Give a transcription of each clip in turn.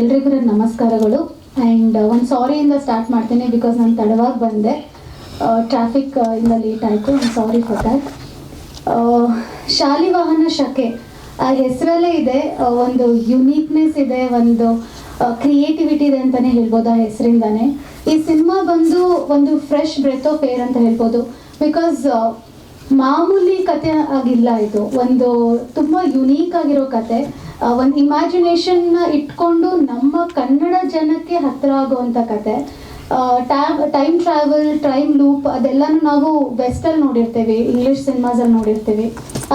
ಎಲ್ರಿಗೂ ನನ್ನ ನಮಸ್ಕಾರಗಳು ಆ್ಯಂಡ್ ಒಂದು ಸಾರಿಯಿಂದ ಸ್ಟಾರ್ಟ್ ಮಾಡ್ತೀನಿ ಬಿಕಾಸ್ ನಾನು ತಡವಾಗಿ ಬಂದೆ. ಟ್ರಾಫಿಕ್ ಇಂದ ಲೇಟ್ ಆಯಿತು. Sorry for that Shalivahana Shake ಆ ಹೆಸರಲ್ಲೇ ಇದೆ ಒಂದು ಯುನೀಕ್ನೆಸ್ ಇದೆ, ಒಂದು ಕ್ರಿಯೇಟಿವಿಟಿ ಇದೆ ಅಂತಲೇ ಹೇಳ್ಬೋದು ಆ ಹೆಸರಿಂದಾನೆ. ಈ ಸಿನಿಮಾ ಬಂದು ಒಂದು ಫ್ರೆಶ್ ಬ್ರೆತ್ ಆಫ್ ಏರ್ ಅಂತ ಹೇಳ್ಬೋದು. ಬಿಕಾಸ್ ಮಾಮೂಲಿ ಕತೆ ಆಗಿಲ್ಲ ಇದು. ಒಂದು ತುಂಬ ಯುನೀಕ್ ಆಗಿರೋ ಕತೆ. ಒಂದು ಇಮ್ಯಾಜಿನೇಷನ್ ಇಟ್ಕೊಂಡು ನಮ್ಮ ಕನ್ನಡ ಜನಕ್ಕೆ ಹತ್ರ ಆಗುವಂಥ ಕತೆ. ಟೈಮ್ ಟ್ರಾವೆಲ್ ಟೈಮ್ ಲೂಪ್ ಅದೆಲ್ಲನೂ ನಾವು ವೆಸ್ಟಲ್ಲಿ ನೋಡಿರ್ತೀವಿ ಇಂಗ್ಲೀಷ್ ಸಿನಿಮಾಸಲ್ಲಿ ನೋಡಿರ್ತೀವಿ.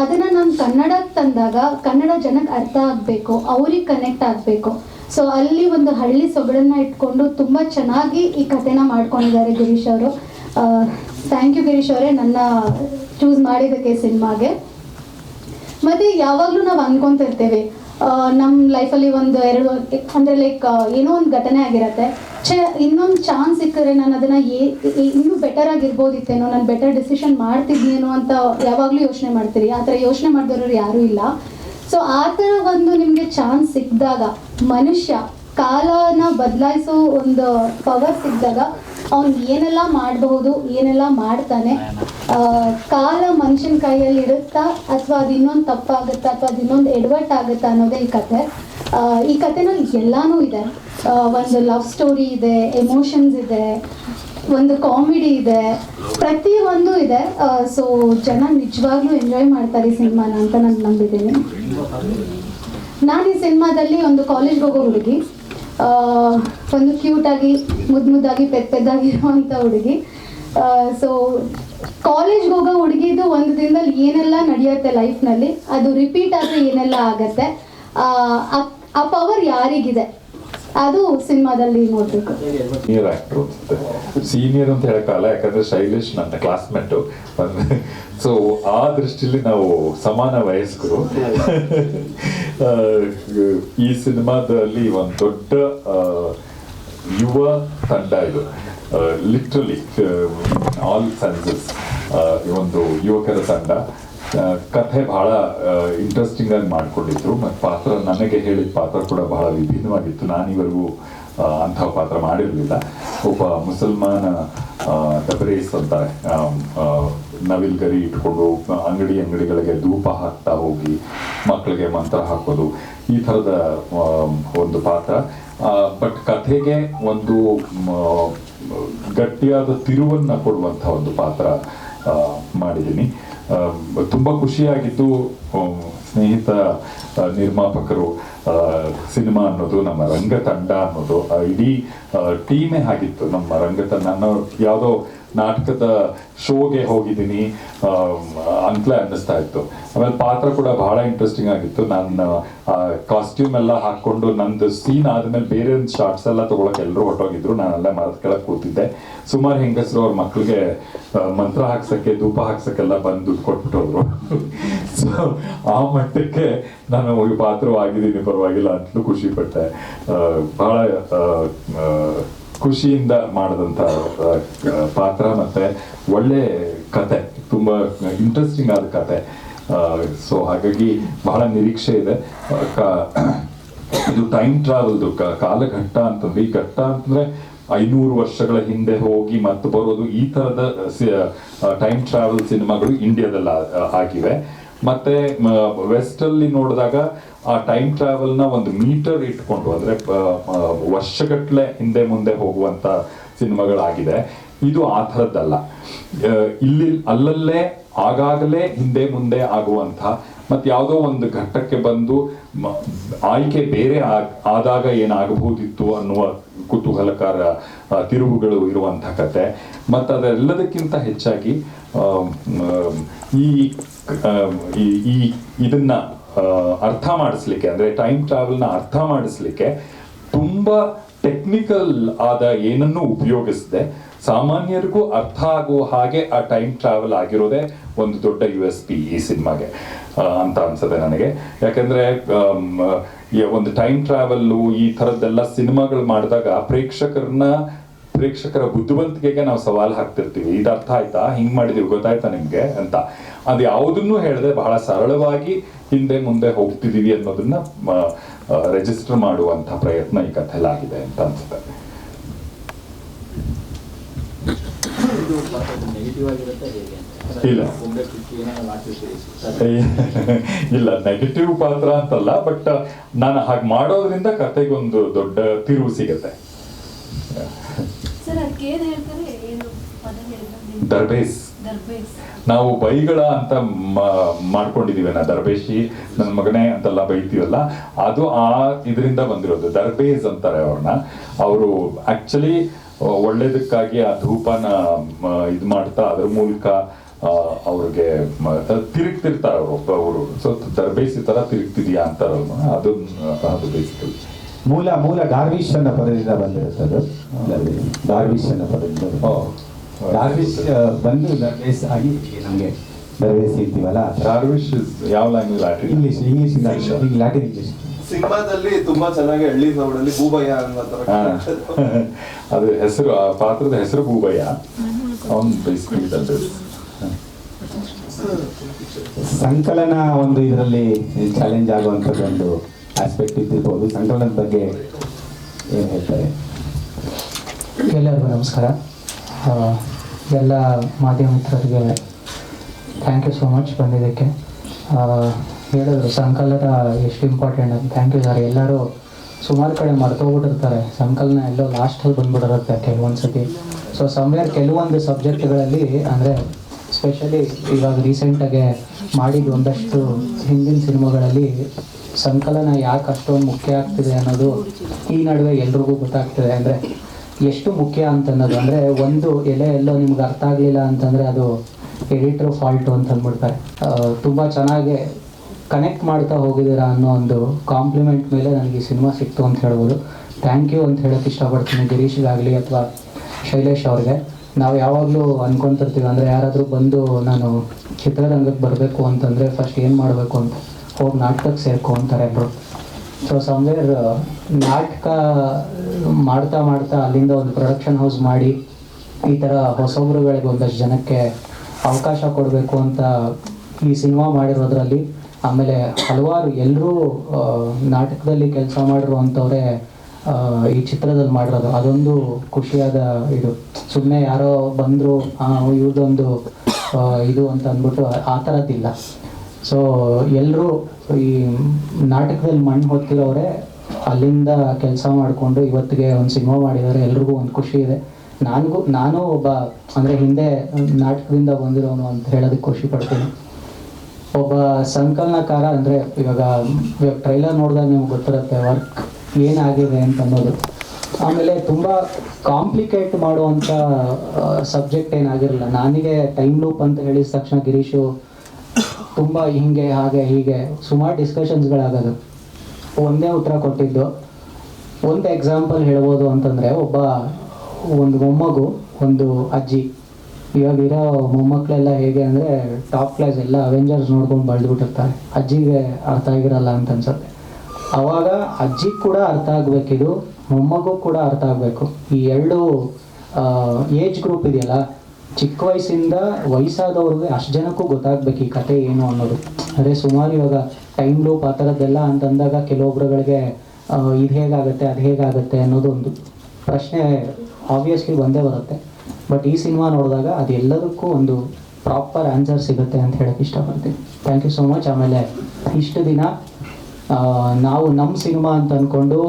ಅದನ್ನು ನಮ್ಮ ಕನ್ನಡಕ್ಕೆ ತಂದಾಗ ಕನ್ನಡ ಜನಕ್ಕೆ ಅರ್ಥ ಆಗಬೇಕು, ಅವ್ರಿಗೆ ಕನೆಕ್ಟ್ ಆಗಬೇಕು. ಸೊ ಅಲ್ಲಿ ಒಂದು ಹಳ್ಳಿ ಸೊಗಡನ್ನ ಇಟ್ಕೊಂಡು ತುಂಬ ಚೆನ್ನಾಗಿ ಈ ಕಥೆನ ಮಾಡ್ಕೊಂಡಿದ್ದಾರೆ ಗಿರೀಶ್ ಅವರು. ಥ್ಯಾಂಕ್ ಯು ಗಿರೀಶ್ ಅವರೇ ನನ್ನ ಚೂಸ್ ಮಾಡಿದ್ದಕ್ಕೆ ಸಿನಿಮಾಗೆ ಮತ್ತೆ ಯಾವಾಗಲೂ ನಾವು ಅನ್ಕೊಂತಿರ್ತೀವಿ ನಮ್ಮ ಲೈಫಲ್ಲಿ ಒಂದು ಎರಡು ಅಂದರೆ ಲೈಕ್ ಏನೋ ಒಂದು ಘಟನೆ ಆಗಿರತ್ತೆ. ಚ ಇನ್ನೊಂದು ಚಾನ್ಸ್ ಸಿಕ್ಕಿದ್ರೆ ನಾನು ಅದನ್ನು ಏ- ಇನ್ನೂ ಬೆಟರ್ ಆಗಿರ್ಬೋದಿತ್ತೇನೋ, ನಾನು ಬೆಟರ್ ಡಿಸಿಷನ್ ಮಾಡ್ತಿದ್ನೇನೋ ಅಂತ ಯಾವಾಗಲೂ ಯೋಚನೆ ಮಾಡ್ತೀರಿ. ಆ ಥರ ಯೋಚನೆ ಮಾಡಿದವರು ಯಾರೂ ಇಲ್ಲ. ಸೊ ಆ ಥರ ಒಂದು ನಿಮಗೆ ಚಾನ್ಸ್ ಸಿಕ್ಕಿದಾಗ ಮನುಷ್ಯ ಕಾಲನ ಬದಲಾಯಿಸೋ ಒಂದು ಪವರ್ ಸಿಕ್ಕಿದಾಗ ಅವ್ನು ಏನೆಲ್ಲ ಮಾಡಬಹುದು, ಏನೆಲ್ಲ ಮಾಡ್ತಾನೆ ಕಾಲ ಮನುಷ್ಯನ ಕೈಯಲ್ಲಿ ಇರುತ್ತಾ, ಅಥವಾ ಅದು ಇನ್ನೊಂದು ತಪ್ಪಾಗುತ್ತಾ, ಅಥವಾ ಅದು ಇನ್ನೊಂದು ಎಡವಟ್ ಆಗುತ್ತಾ ಅನ್ನೋದೇ ಈ ಕತೆ. ಈ ಕಥೆನಲ್ಲಿ ಎಲ್ಲಾನು ಇದೆ. ಒಂದು ಲವ್ ಸ್ಟೋರಿ ಇದೆ ಎಮೋಷನ್ಸ್ ಇದೆ, ಒಂದು ಕಾಮಿಡಿ ಇದೆ, ಪ್ರತಿಯೊಂದು ಇದೆ. ಸೊ ಜನ ನಿಜವಾಗ್ಲೂ ಎಂಜಾಯ್ ಮಾಡ್ತಾರೆ ಈ ಸಿನಿಮಾನ ಅಂತ ನಾನು ನಂಬಿದ್ದೀನಿ. ನಾನು ಈ ಸಿನಿಮಾದಲ್ಲಿ ಒಂದು ಕಾಲೇಜ್ಗೆ ಹೋಗೋ ಹುಡುಗಿ. ಒಂದು ಕ್ಯೂಟಾಗಿ ಮುದ್ದು ಮುದ್ದಾಗಿ ಪೆದ್ ಪೆದ್ದಾಗಿರುವಂಥ ಹುಡುಗಿ. ಸೊ ಕಾಲೇಜ್ಗೆ ಹೋಗೋ ಹುಡುಗಿದು ಒಂದು ದಿನದಲ್ಲಿ ಏನೆಲ್ಲ ನಡೆಯುತ್ತೆ ಲೈಫ್ನಲ್ಲಿ ಅದು ರಿಪೀಟ್ ಆದರೆ ಏನೆಲ್ಲ ಆಗತ್ತೆ ಆ, ಪವರ್ ಯಾರಿಗಿದೆ? ಅದು ಸಿನಿಮಾದಲ್ಲಿ ನೋಡ್ಬೇಕು. ಸೀನಿಯರ್ ಆಕ್ಟರ್ ಅನ್ಸುತ್ತೆ ಸೀನಿಯರ್ ಅಂತ ಹೇಳಕ್ಕಾಗಲ್ಲ ಯಾಕಂದ್ರೆ ಶೈಲೇಶ್ ನನ್ನ ಕ್ಲಾಸ್ಮೇಟ್ ಸೊ ಆ ದೃಷ್ಟಿಲಿ ನಾವು ಸಮಾನ ವಯಸ್ಕರು. ಈ ಸಿನಿಮಾದಲ್ಲಿ ಒಂದು ದೊಡ್ಡ ಯುವ ತಂಡ ಇದು. ಲಿಟ್ರಲಿ ಆಲ್ ಸೆನ್ಸಸ್ ಒಂದು ಯುವಕರ ತಂಡ. ಕಥೆ ಬಹಳ ಇಂಟ್ರೆಸ್ಟಿಂಗ್ ಆಗಿ ಮಾಡಿಕೊಂಡಿದ್ರು. ಮತ್ತು ಪಾತ್ರ ನನಗೆ ಹೇಳಿದ ಪಾತ್ರ ಕೂಡ ಬಹಳ ವಿಭಿನ್ನವಾಗಿತ್ತು. ನಾನಿವರೆಗೂ ಅಂತಹ ಪಾತ್ರ ಮಾಡಿರಲಿಲ್ಲ. ಒಬ್ಬ ಮುಸಲ್ಮಾನ ದಬರೇಸ್ ಆ, ನವಿಲ್ ಗರಿ ಇಟ್ಕೊಂಡು ಅಂಗಡಿ ಅಂಗಡಿಗಳಿಗೆ ಧೂಪ ಹಾಕ್ತಾ ಹೋಗಿ ಮಕ್ಕಳಿಗೆ ಮಂತ್ರ ಹಾಕೋದು, ಈ ಥರದ ಒಂದು ಪಾತ್ರ. ಬಟ್ ಕಥೆಗೆ ಒಂದು ಗಟ್ಟಿಯಾದ ತಿರುವನ್ನ ಕೊಡುವಂಥ ಒಂದು ಪಾತ್ರ ಮಾಡಿದ್ದೀನಿ. ತುಂಬ ಖುಷಿಯಾಗಿದ್ದು ಸ್ನೇಹಿತ ನಿರ್ಮಾಪಕರು ಸಿನಿಮಾ ಅನ್ನೋದು, ನಮ್ಮ ರಂಗ ತಂಡ ಅನ್ನೋದು ಇಡೀ ಟೀಮೇ ಆಗಿತ್ತು. ನಮ್ಮ ರಂಗತಂಡ ಅನ್ನೋ ಯಾವುದೋ ನಾಟಕದ ಶೋಗೆ ಹೋಗಿದ್ದೀನಿ ಅಂತಲೇ ಅನ್ನಿಸ್ತಾ ಇತ್ತು. ಆಮೇಲೆ ಪಾತ್ರ ಕೂಡ ಬಹಳ ಇಂಟ್ರೆಸ್ಟಿಂಗ್ ಆಗಿತ್ತು. ನಾನು ಕಾಸ್ಟ್ಯೂಮ್ ಎಲ್ಲ ಹಾಕೊಂಡು ನಂದು ಸೀನ್ ಆದಮೇಲೆ ಬೇರೆ ಶಾರ್ಟ್ಸ್ ಎಲ್ಲ ತಗೊಳಕ್ ಎಲ್ಲರೂ ಹೊಟ್ಟೋಗಿದ್ರು ನಾನೆಲ್ಲ ಮರದ ಕೆಳಗೆ ಕೂತಿದ್ದೆ. ಸುಮಾರು ಹೆಂಗಸರು ಅವ್ರ ಮಕ್ಕಳಿಗೆ ಮಂತ್ರ ಹಾಕ್ಸಕ್ಕೆ, ಧೂಪ ಹಾಕ್ಸಕ್ಕೆಲ್ಲ ಬಂದು ದುಡ್ಡು ಕೊಟ್ಬಿಟ್ಟೋದ್ರು ಸೊ ಆ ಮಟ್ಟಕ್ಕೆ ನಾನು ಈ ಪಾತ್ರವಾಗಿದ್ದೀನಿ, ಪರವಾಗಿಲ್ಲ ಅಂತಲೂ ಖುಷಿ ಪಟ್ಟೆ. ಬಹಳ ಖುಷಿಯಿಂದ ಮಾಡಿದಂಥ ಪಾತ್ರ ಮತ್ತೆ ಒಳ್ಳೆ ಕತೆ, ತುಂಬಾ ಇಂಟ್ರೆಸ್ಟಿಂಗ್ ಆದ ಕತೆ. ಸೊ ಹಾಗಾಗಿ ಬಹಳ ನಿರೀಕ್ಷೆ ಇದೆ. ಇದು ಟೈಮ್ ಟ್ರಾವೆಲ್ದು ಕಾಲಘಟ್ಟ ಅಂತಂದ್ರೆ, ಈ ಘಟ್ಟ ಅಂತಂದ್ರೆ ಐನೂರು ವರ್ಷಗಳ ಹಿಂದೆ ಹೋಗಿ ಮತ್ತೆ ಬರೋದು ಈ ತರದ ಟೈಮ್ ಟ್ರಾವೆಲ್ ಸಿನಿಮಾಗಳು ಇಂಡಿಯಾದಲ್ಲಿ ಆಗಿವೆ. ಮತ್ತೆ ವೆಸ್ಟ್ ಅಲ್ಲಿ ನೋಡಿದಾಗ ಆ ಟೈಮ್ ಟ್ರಾವೆಲ್ನ ಒಂದು ಮೀಟರ್ ಇಟ್ಕೊಂಡು, ಅಂದ್ರೆ ವರ್ಷಗಟ್ಟಲೆ ಹಿಂದೆ ಮುಂದೆ ಹೋಗುವಂತ ಸಿನಿಮಾಗಳಾಗಿದೆ. ಇದು ಆ ಥರದ್ದಲ್ಲ. ಇಲ್ಲಿ ಅಲ್ಲಲ್ಲೇ, ಆಗಾಗಲೇ ಹಿಂದೆ ಮುಂದೆ ಆಗುವಂಥ ಮತ್ತು ಯಾವುದೋ ಒಂದು ಘಟ್ಟಕ್ಕೆ ಬಂದು ಆಯ್ಕೆ ಬೇರೆ ಆದಾಗ ಏನಾಗಬಹುದಿತ್ತು ಅನ್ನುವ ಕುತೂಹಲಕಾರ ತಿರುವುಗಳು ಇರುವಂಥ ಕತೆ. ಮತ್ತು ಅದೆಲ್ಲದಕ್ಕಿಂತ ಹೆಚ್ಚಾಗಿ ಈ, ಈ- ಇದನ್ನ ಅರ್ಥ ಮಾಡಿಸ್ಲಿಕ್ಕೆ, ಅಂದ್ರೆ ಟೈಮ್ ಟ್ರಾವೆಲ್ನ ಅರ್ಥ ಮಾಡಿಸ್ಲಿಕ್ಕೆ ತುಂಬಾ ಟೆಕ್ನಿಕಲ್ ಆದ ಏನನ್ನು ಉಪಯೋಗಿಸದೆ. ಸಾಮಾನ್ಯರಿಗೂ ಅರ್ಥ ಆಗುವ ಹಾಗೆ ಆ ಟೈಮ್ ಟ್ರಾವೆಲ್ ಆಗಿರೋದೇ ಒಂದು ದೊಡ್ಡ ಯು ಎಸ್ ಪಿ ಈ ಸಿನಿಮಾಗೆ ಅಂತ ಅನ್ಸುತ್ತೆ ನನಗೆ. ಯಾಕಂದ್ರೆ ಒಂದು ಟೈಮ್ ಟ್ರಾವೆಲ್ಲು ಈ ಥರದ್ದೆಲ್ಲ ಸಿನಿಮಾಗಳು ಮಾಡಿದಾಗ ಪ್ರೇಕ್ಷಕರನ್ನ, ಪ್ರೇಕ್ಷಕರ ಬುದ್ಧಿವಂತಿಕೆಗೆ ನಾವು ಸವಾಲು ಹಾಕ್ತಿರ್ತೀವಿ. ಇದು ಅರ್ಥ ಆಯ್ತಾ? ಹಿಂಗ್ ಮಾಡಿದೀವಿ, ಗೊತ್ತಾಯ್ತಾ ನಿಮಗೆ? ಅಂತ. ಅದು ಯಾವುದನ್ನು ಹೇಳದೆ ಬಹಳ ಸರಳವಾಗಿ ಹಿಂದೆ ಮುಂದೆ ಹೋಗ್ತಿದ್ದೀವಿ ಅನ್ನೋದನ್ನ ರಿಜಿಸ್ಟರ್ ಮಾಡುವಂತ ಪ್ರಯತ್ನ ಈ ಕಥೆಲಾಗಿದೆ ಅಂತ ಅನ್ಸುತ್ತೆ. ಇಲ್ಲ. ಇಲ್ಲ ನೆಗೆಟಿವ್ ಪಾತ್ರ ಅಂತಲ್ಲ ಬಟ್ ನಾನು ಹಾಗೆ ಮಾಡೋದ್ರಿಂದ ಕತೆಗೊಂದು ದೊಡ್ಡ ತಿರುವು ಸಿಗತ್ತೆ. ಸರ್ ಅದಕ್ಕೆ ಏನ್ ಹೇಳ್ತಾರೆ? ಏನು ಪದ ಹೇಳಿದ್ರೆ? ನೀವು? ದರ್ಬೇಸ್ ದರ್ಬೇಸ್ ನಾವು ಬೈಗಳ ಅಂತ ಮಾಡ್ಕೊಂಡಿದೀವಿ ನಾ ದರ್ಬೇಶಿ ನನ್ನ ಮಗನೇ ಅಂತೆಲ್ಲ ಬೈತೀವಲ್ಲ ಅದು ಆ ಇದರಿಂದ ಬಂದಿರೋದು ದರ್ಬೇಜ್ ಅಂತಾರೆ ಅವ್ರನ್ನ. ಅವರು ಆಕ್ಚುಲಿ ಒಳ್ಳೇದಕ್ಕಾಗಿ ಆ ಧೂಪನ ಇದು ಮಾಡ್ತಾ ಅದ್ರ ಮೂಲಕ ಅವ್ರಿಗೆ ಮ- ತಿರುಗ್ತಿರ್ತಾರೆ ಅವರು ಅವರು ಸೊ ದರ್ಬೇಸಿ ತರ ತಿರುಗ್ತಿದ್ಯಾ ಅಂತಾರ ಅದು ಅದು ಬೇಸಿಕಲಿ ಮೂಲ ಮೂಲ ಡಾರ್ವಿಶ್ ಅನ್ನೋ ಪದದಿಂದ ಬಂದಿರುತ್ತದೆ ಡಾರ್ವಿಶ್ ಅನ್ನೋ ಪದದಿಂದ. ಡಾರ್ವಿಶ್ ಆ, ಬಂದು ಬೇಸ್ ಆಗಿ ನಮಗೆ ದರ್ವೇಸಿ ಇರ್ತೀವಲ್ಲ ಡಾರ್ವಿಶ್ is ಯಾವ ಲ್ಯಾಂಗ್ವೇಜ್ ಇಂಗ್ಲಿಷ್ ಇಂಗ್ಲಿಷ್ ಇಂದ ಈಗ ಲ್ಯಾಟಿನ್ ಇಂಗ್ಲಿಷ್ ಸಿನಿಮಾದಲ್ಲಿ ತುಂಬಾ ಚೆನ್ನಾಗಿ ಹಳ್ಳಿ ತರ ಹಾ. ಅದು ಹೆಸರು ಆ ಪಾತ್ರದ ಹೆಸರು ಭೂಬಯ್ಯ ಅವನು ದರ್ಬೇಸ್ ಸಂಕಲನ ಒಂದು ಇದರಲ್ಲಿ ಚಾಲೆಂಜ್ ಆಗುವಂಥದ್ದು ಒಂದು ಆಸ್ಪೆಕ್ಟ್ ಇದ್ದಿರ್ಬೋದು. ಸಂಕಲನದ ಬಗ್ಗೆ ಏನು ಹೇಳ್ತಾರೆ? ಎಲ್ಲರಿಗೂ ನಮಸ್ಕಾರ. ಎಲ್ಲ ಮಾಧ್ಯಮ ಮಿತ್ರರಿಗೆ ಥ್ಯಾಂಕ್ ಯು ಸೋ ಮಚ್ ಬಂದಿದ್ದಕ್ಕೆ. ಹೇಳಿದ್ರು, ಸಂಕಲನ ಎಷ್ಟು ಇಂಪಾರ್ಟೆಂಟ್ ಅಂತ. Thank you sir. ಎಲ್ಲರೂ ಸುಮಾರು ಕಡೆ ಮರ್ತೋಗ್ಬಿಟ್ಟಿರ್ತಾರೆ. ಸಂಕಲನ ಎಲ್ಲೋ ಲಾಸ್ಟಲ್ಲಿ ಬಂದ್ಬಿಟ್ಟಿರುತ್ತೆ ಕೆಲವೊಂದು ಸತಿ ಸೊ ಸಮ್ವೇರ್ ಕೆಲವೊಂದು ಸಬ್ಜೆಕ್ಟ್ಗಳಲ್ಲಿ ಅಂದರೆ ಸ್ಪೆಷಲಿ ಇವಾಗ ರೀಸೆಂಟಾಗೆ ಮಾಡಿದ ಒಂದಷ್ಟು ಹಿಂದಿನ ಸಿನಿಮಾಗಳಲ್ಲಿ ಸಂಕಲನ ಯಾಕೆ ಅಷ್ಟೊಂದು ಮುಖ್ಯ ಆಗ್ತಿದೆ ಅನ್ನೋದು ಈ ನಡುವೆ ಎಲ್ರಿಗೂ ಗೊತ್ತಾಗ್ತಿದೆ. ಅಂದರೆ ಎಷ್ಟು ಮುಖ್ಯ ಅಂತ ಅನ್ನೋದು ಅಂದರೆ ಒಂದು ಎಲೆ ಎಲ್ಲೋ ನಿಮ್ಗೆ ಅರ್ಥ ಆಗಲಿಲ್ಲ ಅಂತಂದರೆ ಅದು ಎಡಿಟ್ರ್ ಫಾಲ್ಟು ಅಂತ ಅಂದ್ಬಿಡ್ತಾರೆ. ತುಂಬ ಚೆನ್ನಾಗಿ ಕನೆಕ್ಟ್ ಮಾಡ್ತಾ ಹೋಗಿದ್ದೀರಾ ಅನ್ನೋ ಒಂದು ಕಾಂಪ್ಲಿಮೆಂಟ್ ಮೇಲೆ ನನಗೆ ಈ ಸಿನಿಮಾ ಸಿಕ್ತು ಅಂತ ಹೇಳ್ಬೋದು. ಥ್ಯಾಂಕ್ ಯು ಅಂತ ಹೇಳೋಕ್ಕೆ ಇಷ್ಟಪಡ್ತೀನಿ ಗಿರೀಶ್ಗಾಗಲಿ ಅಥವಾ ಶೈಲೇಶ್ ಅವ್ರಿಗೆ. ನಾವು ಯಾವಾಗಲೂ ಅನ್ಕೊಂತಿರ್ತೀವಿ, ಅಂದರೆ ಯಾರಾದರೂ ಬಂದು ನಾನು ಚಿತ್ರರಂಗಕ್ಕೆ ಬರಬೇಕು ಅಂತಂದರೆ ಫಸ್ಟ್ ಏನು ಮಾಡಬೇಕು ಅಂತ? ಹೋಗಿ ನಾಟಕಕ್ಕೆ ಸೇರ್ಕೊ ಅಂತಾರೆ ಎಲ್ಲರೂ ಸೊ ಸಮ್ವೇರ್ ನಾಟಕ ಮಾಡ್ತಾ ಮಾಡ್ತಾ ಅಲ್ಲಿಂದ ಒಂದು ಪ್ರೊಡಕ್ಷನ್ ಹೌಸ್ ಮಾಡಿ, ಈ ಥರ ಹೊಸಬ್ರುಗಳಿಗೆ ಒಂದಷ್ಟು ಜನಕ್ಕೆ ಅವಕಾಶ ಕೊಡಬೇಕು ಅಂತ ಈ ಸಿನಿಮಾ ಮಾಡಿರೋದ್ರಲ್ಲಿ, ಆಮೇಲೆ ಹಲವಾರು ಎಲ್ಲರೂ ನಾಟಕದಲ್ಲಿ ಕೆಲಸ ಮಾಡಿರುವಂಥವ್ರೆ ಈ ಚಿತ್ರದಲ್ಲಿ ಮಾಡಿರೋದು. ಅದೊಂದು ಖುಷಿಯಾದ ಇದು. ಸುಮ್ಮನೆ ಯಾರೋ ಬಂದರು ಇವ್ರದ್ದೊಂದು ಇದು ಅಂತ ಅಂದ್ಬಿಟ್ಟು ಆ ಥರದ್ದಿಲ್ಲ ಸೊ ಎಲ್ಲರೂ ಈ ನಾಟಕದಲ್ಲಿ ಮಣ್ಣು ಹೊತ್ತಿರೋರೆ, ಅಲ್ಲಿಂದ ಕೆಲಸ ಮಾಡಿಕೊಂಡು ಇವತ್ತಿಗೆ ಒಂದು ಸಿನಿಮಾ ಮಾಡಿದ್ದಾರೆ ಎಲ್ರಿಗೂ ಒಂದು ಖುಷಿ ಇದೆ. ನನಗೂ, ನಾನು ಒಬ್ಬ, ಅಂದರೆ ಹಿಂದೆ ನಾಟಕದಿಂದ ಬಂದಿರೋನು ಅಂತ ಹೇಳೋದಕ್ಕೆ ಖುಷಿ ಪಡ್ತೀನಿ. ಒಬ್ಬ ಸಂಕಲನಕಾರ, ಅಂದರೆ ಇವಾಗ ಇವಾಗ ಟ್ರೈಲರ್ ನೋಡಿದಾಗ ನಿಮ್ಗೆ ಗೊತ್ತಿರುತ್ತೆ ವರ್ಕ್ ಏನಾಗಿದೆ ಅಂತ ಅನ್ನೋದು ಆಮೇಲೆ ತುಂಬ ಕಾಂಪ್ಲಿಕೇಟ್ ಮಾಡುವಂಥ ಸಬ್ಜೆಕ್ಟ್ ಏನಾಗಿರಲ್ಲ. ನನಗೆ ಟೈಮ್ ಲೂಪ್ ಅಂತ ಹೇಳಿದ ತಕ್ಷಣ ಗಿರೀಶು ತುಂಬ ಹಿಂಗೆ, ಹಾಗೆ, ಹೀಗೆ, ಸುಮಾರು ಡಿಸ್ಕಷನ್ಸ್ಗಳಾಗೋದು ಒಂದೇ ಉತ್ತರ ಕೊಟ್ಟಿದ್ದು. ಒಂದು ಎಕ್ಸಾಂಪಲ್ ಹೇಳ್ಬೋದು ಅಂತಂದರೆ, ಒಬ್ಬ ಒಂದು ಮೊಮ್ಮಗು, ಒಂದು ಅಜ್ಜಿ. ಇವಾಗ ಇರೋ ಮೊಮ್ಮಕ್ಕಳೆಲ್ಲ ಹೇಗೆ ಅಂದರೆ ಟಾಪ್ ಕ್ಲಾಸ್ ಎಲ್ಲ ಅವೆಂಜರ್ಸ್ ನೋಡ್ಕೊಂಡು ಬೆಳೆದ್ಬಿಟ್ಟಿರ್ತಾರೆ. ಅಜ್ಜಿಗೆ ಅರ್ಥ ಆಗಿರಲ್ಲ ಅಂತ ಅನ್ಸುತ್ತೆ. ಅವಾಗ ಅಜ್ಜಿ ಕೂಡ ಅರ್ಥ ಆಗಬೇಕಿದು ಮೊಮ್ಮಗೂ ಕೂಡ ಅರ್ಥ ಆಗಬೇಕು. ಈ ಎರಡು ಏಜ್ ಗ್ರೂಪ್ ಇದೆಯಲ್ಲ ಚಿಕ್ಕ ವಯಸ್ಸಿಂದ ವಯಸ್ಸಾದವ್ರಿಗೆ ಅಷ್ಟು ಜನಕ್ಕೂ ಗೊತ್ತಾಗ್ಬೇಕು ಈ ಕತೆ ಏನು ಅನ್ನೋದು. ಅದೇ ಸುಮಾರು ಇವಾಗ ಟೈಮ್ ಲೂಪ್ ಆ ಥರದ್ದೆಲ್ಲ ಅಂತಂದಾಗ ಕೆಲವೊಬ್ಬರುಗಳಿಗೆ ಇದು ಹೇಗಾಗುತ್ತೆ, ಅದು ಹೇಗಾಗುತ್ತೆ ಅನ್ನೋದು ಒಂದು ಪ್ರಶ್ನೆ ಆಬ್ವಿಯಸ್ಲಿ ಬಂದೇ ಬರುತ್ತೆ. ಬಟ್ ಈ ಸಿನಿಮಾ ನೋಡಿದಾಗ ಅದೆಲ್ಲದಕ್ಕೂ ಒಂದು ಪ್ರಾಪರ್ ಆನ್ಸರ್ ಸಿಗುತ್ತೆ ಅಂತ ಹೇಳಕ್ಕೆ ಇಷ್ಟಪಡ್ತೀನಿ. ಥ್ಯಾಂಕ್ ಯು ಸೋ ಮಚ್ ಆಮೇಲೆ ಇಷ್ಟು ದಿನ ನಾವು ನಮ್ಮ ಸಿನಿಮಾ ಅಂತ ಅಂದ್ಕೊಂಡು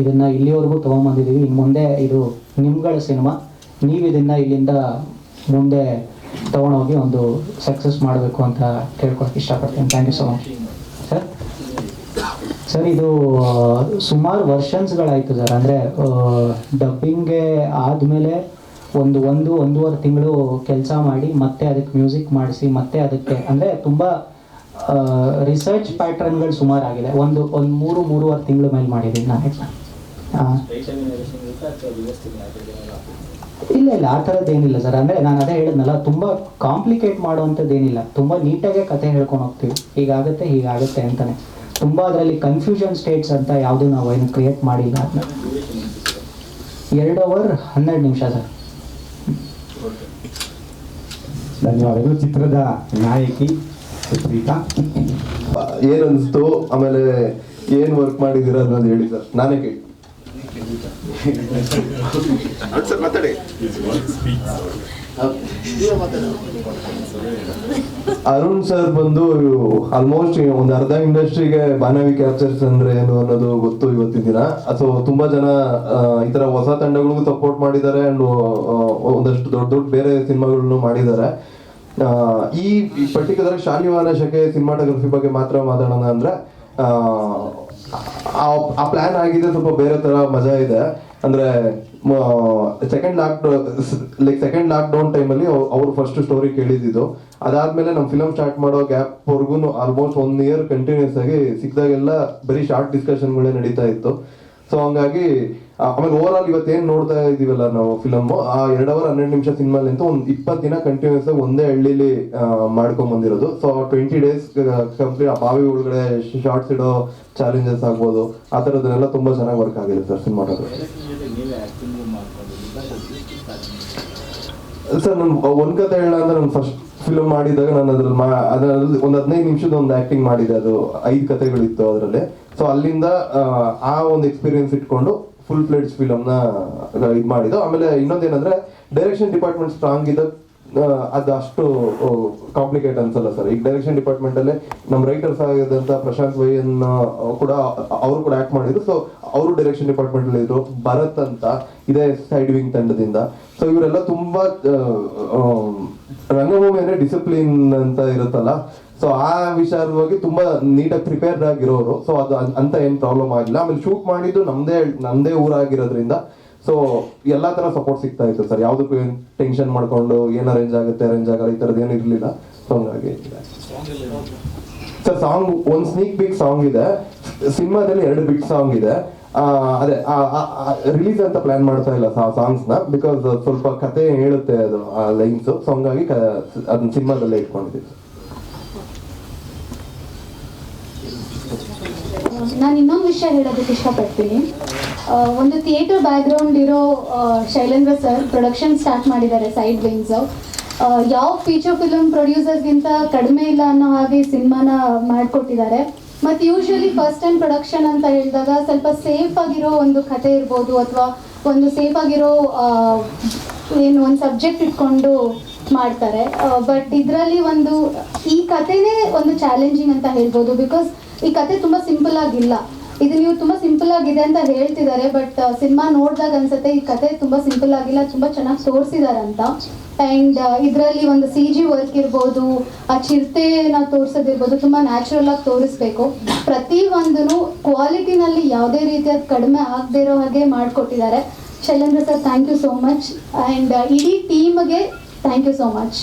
ಇದನ್ನು ಇಲ್ಲಿವರೆಗೂ ತೊಗೊಂಬಂದಿದ್ದೀವಿ ಇನ್ನು ಮುಂದೆ ಇದು ನಿಮ್ಗಳ ಸಿನಿಮಾ ನೀವು ಇದನ್ನ ಇಲ್ಲಿಂದ ಮುಂದೆ ತಗೊಂಡೋಗಿ ಒಂದು ಸಕ್ಸಸ್ ಮಾಡಬೇಕು ಅಂತ ಕೇಳ್ಕೊಳಕ್ಕೆ ಇಷ್ಟಪಡ್ತೀನಿ. Thank you so much sir sir ಇದು ಸುಮಾರು ವರ್ಷನ್ಸ್ಗಳಾಯಿತು ಸರ್ ಅಂದರೆ ಡಬ್ಬಿಂಗ್ಗೆ ಆದಮೇಲೆ ಒಂದು ಒಂದು, ಒಂದೂವರೆ ತಿಂಗಳು ಕೆಲಸ ಮಾಡಿ, ಮತ್ತೆ ಅದಕ್ಕೆ ಮ್ಯೂಸಿಕ್ ಮಾಡಿಸಿ, ಮತ್ತೆ ಅದಕ್ಕೆ, ಅಂದರೆ ತುಂಬ ರಿಸರ್ಚ್ ಪ್ಯಾಟ್ರನ್ಗಳು ಸುಮಾರು ಆಗಿದೆ. ಒಂದು ಒಂದು ಮೂರು, ಮೂರುವರೆ ತಿಂಗಳು ಮೇಲೆ ಮಾಡಿದ್ದೀನಿ ನಾನು. ಇಲ್ಲ ಇಲ್ಲ ಆ ಥರದ್ದು ಏನಿಲ್ಲ ಸರ್. ಅಂದರೆ ನಾನು ಅದೇ ಹೇಳಿದ್ನಲ್ಲ ತುಂಬ ಕಾಂಪ್ಲಿಕೇಟ್ ಮಾಡುವಂಥದ್ದು ಏನಿಲ್ಲ. ತುಂಬ ನೀಟಾಗೆ ಕತೆ ಹೇಳ್ಕೊಂಡು ಹೋಗ್ತೀವಿ. ಹೀಗಾಗುತ್ತೆ ಹೀಗಾಗುತ್ತೆ ಅಂತಾನೆ. ತುಂಬ ಅದರಲ್ಲಿ ಕನ್ಫ್ಯೂಷನ್ ಸ್ಟೇಟ್ಸ್ ಅಂತ ಯಾವುದು ನಾವು ಏನು ಕ್ರಿಯೇಟ್ ಮಾಡಿಲ್ಲ. ಅದನ್ನ ಎರಡು ಅವರ್ ಹನ್ನೆರಡು ನಿಮಿಷ ಸರ್. ಧನ್ಯವಾದಗಳು. ಚಿತ್ರದ ನಾಯಕಿ ಸುಪ್ರೀತಾ ಏನ್ ಅನ್ಸ್ತು? ಆಮೇಲೆ ಏನು ವರ್ಕ್ ಮಾಡಿದ್ದೀರಾ ಅನ್ನೋದು ಹೇಳಿ ಸರ್. ನಾನೇ ಕೇಳಿ ಸರ್ ಮಾತಾಡಿ ಅರುಣ್ ಸರ್ ಬಂದು ಆಲ್ಮೋಸ್ಟ್ ಒಂದು ಅರ್ಧ ಇಂಡಸ್ಟ್ರಿಗೆ ಬಾನವಿ ಕ್ಯಾಪ್ಚರ್ಸ್ ಅಂದ್ರೆ ಏನು ಅನ್ನೋದು ಗೊತ್ತು ಇವತ್ತಿನ ದಿನ. ಸೊ ತುಂಬಾ ಜನ ಈ ತರ ಹೊಸ ತಂಡಗಳಿಗೂ ಸಪೋರ್ಟ್ ಮಾಡಿದ್ದಾರೆ ಅಂಡ್ ಒಂದಷ್ಟು ದೊಡ್ಡ ದೊಡ್ಡ ಬೇರೆ ಸಿನಿಮಾಗಳನ್ನು ಮಾಡಿದ್ದಾರೆ. ಈ ಪರ್ಟಿಕ್ಯುಲರ್ ಶಾಲಿವಾನ ಶಕೆ ಸಿನಿಮಾಟೋಗ್ರಫಿ ಬಗ್ಗೆ ಮಾತ್ರ ಮಾತಾಡೋಣ ಅಂದ್ರೆ, ಆ ಪ್ಲಾನ್ ಆಗಿದೆ, ಸ್ವಲ್ಪ ಬೇರೆ ತರ ಮಜಾ ಇದೆ. ಅಂದ್ರೆ second lock like second lockdown ಟೈಮಲ್ಲಿ ಅವರು ಫಸ್ಟ್ ಸ್ಟೋರಿ ಕೇಳಿದ್ದು ಅದಾದ್ಮೇಲೆ ನಮ್ಮ ಫಿಲಮ್ ಸ್ಟಾರ್ಟ್ ಮಾಡೋ ಗ್ಯಾಪ್ ವರ್ಗೂ ಆಲ್ಮೋಸ್ಟ್ ಒನ್ ಇಯರ್ ಕಂಟಿನ್ಯೂಸ್ ಆಗಿ ಸಿಕ್ಕಿದಾಗೆಲ್ಲ ಬರೀ ಶಾರ್ಟ್ ಡಿಸ್ಕಷನ್ಗಳೇ ನಡೀತಾ ಇತ್ತು. ಸೊ ಹಂಗಾಗಿ ಆಮೇಲೆ ಓವರ್ ಆಲ್ ಇವತ್ತೇನ್ ನೋಡ್ತಾ ಇದೀವಲ್ಲ ನಾವು ಫಿಲಮ್ ಆ, ಎರಡ್ ಅವರ್ ಹನ್ನೆರಡು ನಿಮಿಷ ಸಿನಿಮಾಲಿ ಅಂತ ಒಂದ್ ಇಪ್ಪತ್ತು ದಿನ ಕಂಟಿನ್ಯೂಸ್ ಆಗಿ ಒಂದೇ ಹಳ್ಳಿಲಿ ಮಾಡ್ಕೊಂಡ್ ಬಂದಿರೋದು. ಸೊ ಟ್ವೆಂಟಿ ಡೇಸ್ ಕಂಪ್ಲೀಟ್ ಆ ಬಾವಿ ಒಳಗಡೆ ಶಾರ್ಟ್ಸ್ ಇಡೋ ಚಾಲೆಂಜಸ್ ಆಗ್ಬೋದು. ಆ ಥರದ್ದನ್ನೆಲ್ಲ ತುಂಬಾ ಚೆನ್ನಾಗಿ ವರ್ಕ್ ಆಗಿದೆ ಸರ್ ಸಿನಿಮಾ ಸರ್ ನನ್ ಒಂದ್ ಕತೆ ಹೇಳ ಅಂದ್ರೆ ನಾನು ಫಸ್ಟ್ ಫಿಲಮ್ ಮಾಡಿದಾಗ ನಾನು ಅದ್ರಲ್ಲಿ ಅದ್ರಲ್ಲಿ ಒಂದು ಹದಿನೈದು ನಿಮಿಷದ ಒಂದು ಆಕ್ಟಿಂಗ್ ಮಾಡಿದೆ ಅದು ಐದು ಕತೆಗಳಿತ್ತು ಅದರಲ್ಲಿ. ಸೊ ಅಲ್ಲಿಂದ ಆ, ಒಂದು ಎಕ್ಸ್ಪೀರಿಯನ್ಸ್ ಇಟ್ಕೊಂಡು ಫುಲ್ ಪ್ಲೇಟ್ಸ್ ಫಿಲಮ್ನ ಇದು ಮಾಡಿದ್ದು. ಆಮೇಲೆ ಇನ್ನೊಂದೇನಂದ್ರೆ ಡೈರೆಕ್ಷನ್ ಡಿಪಾರ್ಟ್ಮೆಂಟ್ ಸ್ಟ್ರಾಂಗ್ ಇದ್ದ ಅದು ಅಷ್ಟು ಕಾಂಪ್ಲಿಕೇಟ್ ಅನ್ಸಲ್ಲ ಸರ್ ಈಗ ಡೈರೆಕ್ಷನ್ ಡಿಪಾರ್ಟ್ಮೆಂಟ್ ಅಲ್ಲಿ ನಮ್ಮ ರೈಟರ್ಸ್ ಆಗಿದ್ದಂತ ಪ್ರಶಾಂತ್ ವೈಯನ್ ಕೂಡ, ಅವರು ಕೂಡ ಆಕ್ಟ್ ಮಾಡಿದ್ರು. ಸೊ ಅವರು ಡೈರೆಕ್ಷನ್ ಡಿಪಾರ್ಟ್ಮೆಂಟ್ ಅಲ್ಲಿ ಇದ್ರು. ಭರತ್ ಅಂತ ಇದೇ ಸೈಡ್ ವಿಂಗ್ ತಂಡದಿಂದ. ಸೊ ಇವರೆಲ್ಲ ತುಂಬಾ ರಂಗಭೂಮಿ ಅಂದ್ರೆ ಡಿಸಿಪ್ಲಿನ್ ಅಂತ ಇರುತ್ತಲ್ಲ. ಸೊ ಆ ವಿಚಾರವಾಗಿ ತುಂಬಾ ನೀಟಾಗಿ ಪ್ರಿಪೇರ್ಡ್ ಆಗಿರೋರು. ಸೊ ಅದು ಅಂತ ಏನ್ ಪ್ರಾಬ್ಲಮ್ ಆಗಿಲ್ಲ. ಆಮೇಲೆ ಶೂಟ್ ಮಾಡಿದ್ದು ನಮ್ದೇ ನಮ್ದೇ ಊರಾಗಿರೋದ್ರಿಂದ ಸೊ ಎಲ್ಲ ತರ ಸಪೋರ್ಟ್ ಸಿಗ್ತಾ ಇತ್ತು ಸರ್. ಯಾವುದಕ್ಕೂ ಏನ್ ಟೆನ್ಷನ್ ಮಾಡ್ಕೊಂಡು ಏನ್ ಅರೇಂಜ್ ಆಗುತ್ತೆ ಅರೇಂಜ್ ಆಗಲ್ಲ, ಈ ತರದ್ ಏನು ಇರಲಿಲ್ಲ. ಸೊ ಹಂಗಾಗಿ ಸರ್ ಸಾಂಗ್ ಒಂದ್ ಸ್ನೀಕ್ ಬಿಗ್ ಸಾಂಗ್ ಇದೆ. ಸಿನಿಮಾದಲ್ಲಿ ಎರಡು ಬಿಗ್ ಸಾಂಗ್ ಇದೆ. ಅದೇ ರಿಲೀಸ್ ಅಂತ ಪ್ಲಾನ್ ಮಾಡ್ತಾ ಇಲ್ಲ ಸಾಂಗ್ಸ್ನ ಬಿಕಾಸ್ ಸ್ವಲ್ಪ ಕತೆ ಹೇಳುತ್ತೆ ಅದು, ಆ ಲೈನ್ಸ್ ಸೊ ಹಂಗಾಗಿ ಅದನ್ನ ಸಿನಿಮಾದಲ್ಲೇ ಇಟ್ಕೊಂಡಿದ್ದೀವಿ. ನಾನು ಇನ್ನೊಂದು ವಿಷಯ ಹೇಳೋದಕ್ಕೆ ಇಷ್ಟಪಡ್ತೀನಿ. ಒಂದು ಥಿಯೇಟರ್ ಬ್ಯಾಕ್ಗ್ರೌಂಡ್ ಇರೋ ಶೈಲೇಂದ್ರ ಸರ್ ಪ್ರೊಡಕ್ಷನ್ ಸ್ಟಾರ್ಟ್ ಮಾಡಿದ್ದಾರೆ ಸೈಡ್ ವಿಂಗ್ಸ್ ಯಾವ ಫೀಚರ್ ಫಿಲ್ಮ್ ಪ್ರೊಡ್ಯೂಸರ್ಗಿಂತ ಕಡಿಮೆ ಇಲ್ಲ ಅನ್ನೋ ಹಾಗೆ ಸಿನಿಮಾನ ಮಾಡಿಕೊಟ್ಟಿದ್ದಾರೆ. ಮತ್ತು ಯೂಶ್ವಲಿ ಫಸ್ಟ್ ಟೈಮ್ ಪ್ರೊಡಕ್ಷನ್ ಅಂತ ಹೇಳಿದಾಗ ಸ್ವಲ್ಪ ಸೇಫ್ ಆಗಿರೋ ಒಂದು ಕತೆ ಇರ್ಬೋದು ಅಥವಾ ಒಂದು ಸೇಫ್ ಆಗಿರೋ ಏನು ಒಂದು ಸಬ್ಜೆಕ್ಟ್ ಇಟ್ಕೊಂಡು ಮಾಡ್ತಾರೆ. ಬಟ್ ಇದರಲ್ಲಿ ಒಂದು ಈ ಕತೆನೇ ಒಂದು ಚಾಲೆಂಜಿಂಗ್ ಅಂತ ಹೇಳ್ಬೋದು ಬಿಕಾಸ್ ಈ ಕತೆ ತುಂಬ ಸಿಂಪಲ್ ಆಗಿಲ್ಲ. ಇದು ನೀವು ತುಂಬ ಸಿಂಪಲ್ ಆಗಿದೆ ಅಂತ ಹೇಳ್ತಿದ್ದಾರೆ ಬಟ್ ಸಿನಿಮಾ ನೋಡಿದಾಗ ಅನ್ಸುತ್ತೆ ಈ ಕತೆ ತುಂಬ ಸಿಂಪಲ್ ಆಗಿಲ್ಲ, ತುಂಬ ಚೆನ್ನಾಗಿ ತೋರಿಸಿದ್ದಾರೆ ಅಂತ. ಆ್ಯಂಡ್ ಇದರಲ್ಲಿ ಒಂದು ಸಿ ಜಿ ವರ್ಕ್ ಇರ್ಬೋದು, ಆ ಚಿರತೆನ ತೋರಿಸೋದಿರ್ಬೋದು, ತುಂಬ ನ್ಯಾಚುರಲ್ ಆಗಿ ತೋರಿಸ್ಬೇಕು. ಪ್ರತಿ ಒಂದು ಕ್ವಾಲಿಟಿನಲ್ಲಿ ಯಾವುದೇ ರೀತಿಯಾದ ಕಡಿಮೆ ಆಗದೆ ಇರೋ ಹಾಗೆ ಮಾಡಿಕೊಟ್ಟಿದ್ದಾರೆ. Shailendra sir thank you so much and ಇಡೀ ಟೀಮ್ಗೆ ಥ್ಯಾಂಕ್ ಯು ಸೋ ಮಚ್